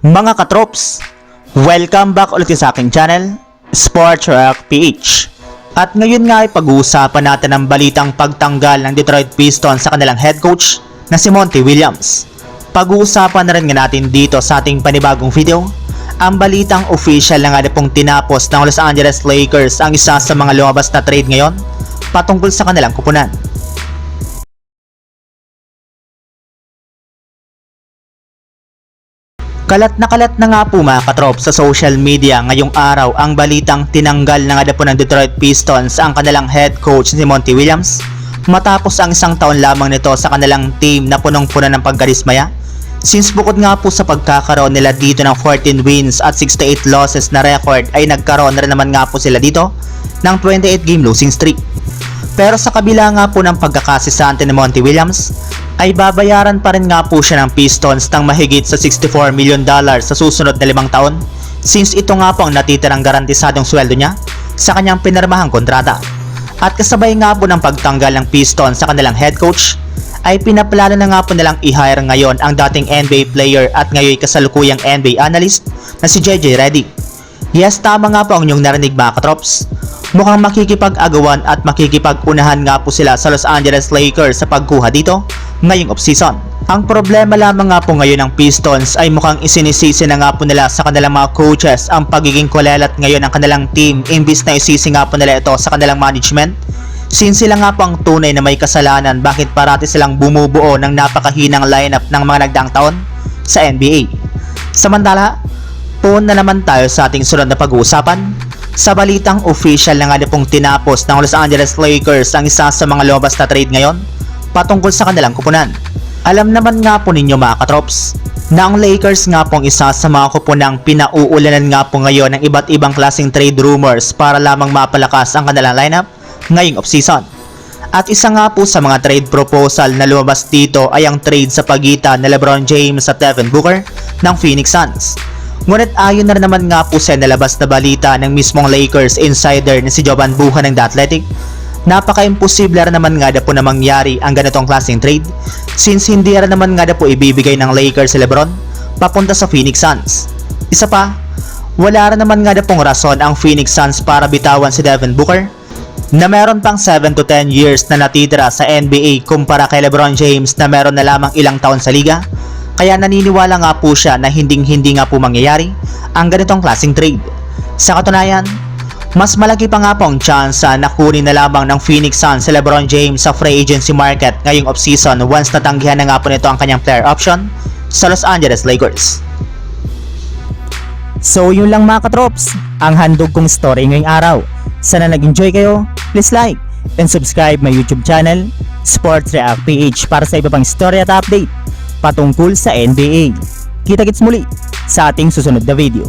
Mga katrops, welcome back ulit sa aking channel, Sports Rock PH. At ngayon nga ay pag-uusapan natin ang balitang pagtanggal ng Detroit Pistons sa kanilang head coach na si Monty Williams. Pag-uusapan na rin nga natin dito sa ating panibagong video, ang balitang official na nga na pong tinapos ng Los Angeles Lakers ang isa sa mga lumabas na trade ngayon patungkol sa kanilang kupunan. Kalat na kalat na nga po mga katrop sa social media ngayong araw ang balitang tinanggal na nga po ng Detroit Pistons ang kanilang head coach si Monty Williams matapos ang isang taon lamang nito sa kanilang team na punong-puno ng pagkarismaya. Since bukod nga po sa pagkakaroon nila dito ng 14 wins at 68 losses na record ay nagkaroon na rin naman nga po sila dito ng 28 game losing streak. Pero sa kabila nga po ng pagkakasisante ni Monty Williams, ay babayaran pa rin nga po siya ng Pistons ng mahigit sa 64 million dollars sa susunod na limang taon since ito nga po ang natitirang garantisadong sweldo niya sa kanyang pinarmahang kontrata. At kasabay nga po ng pagtanggal ng Pistons sa kanilang head coach, ay pinaplano na nga po nilang i-hire ngayon ang dating NBA player at ngayon kasalukuyang NBA analyst na si JJ Reddick. Yes, tama nga po ang inyong narinig mga katrops. Mukhang makikipag-agawan at makikipag-unahan nga po sila sa Los Angeles Lakers sa pagkuha dito ngayong offseason. Ang problema lamang nga po ngayon ng Pistons ay mukhang isinisisi na nga po nila sa kanilang mga coaches ang pagiging kulelat ngayon ng kanilang team imbis na isisi nga po nila ito sa kanilang management. Since sila nga po ang tunay na may kasalanan bakit parati silang bumubuo ng napakahinang lineup ng mga nagdaang taon sa NBA. Samantala, Puon na naman tayo sa ating sunod na pag-uusapan. Sa balitang official na nga na pong tinapos ng Los Angeles Lakers ang isa sa mga lumabas na trade ngayon patungkol sa kanilang kupunan. Alam naman nga po ninyo mga katrops na ang Lakers nga pong isa sa mga kupunang pinauulanan nga po ngayon ng iba't ibang klaseng trade rumors para lamang mapalakas ang kanilang lineup ngayong offseason. At isa nga po sa mga trade proposal na lumabas dito ay ang trade sa pagitan ni Lebron James at Devin Booker ng Phoenix Suns. Ngunit ayon na naman nga po sa nalabas na balita ng mismong Lakers insider na si Jovan Buha ng The Athletic, napaka-imposible naman nga na po na mangyari ang ganitong klaseng trade since hindi rin naman nga na po ibibigay ng Lakers si Lebron papunta sa Phoenix Suns. Isa pa, wala rin naman nga na pong rason ang Phoenix Suns para bitawan si Devin Booker na meron pang 7 to 10 years na natitira sa NBA kumpara kay Lebron James na meron na lamang ilang taon sa liga kaya naniniwala nga po siya na hinding hindi nga po mangyayari ang ganitong klaseng trade. Sa katunayan, mas malaki pa nga po ang chance na kunin na lamang ng Phoenix Suns si Lebron James sa free agency market ngayong offseason once natanggihan na nga po nito ang kanyang player option sa Los Angeles Lakers. So yun lang mga katrops, ang handog kong story ngayong araw. Sana nag-enjoy kayo, please like and subscribe my YouTube channel, Sports React PH para sa iba pang story at update patungkol sa NBA. Kita-kits muli sa ating susunod na video.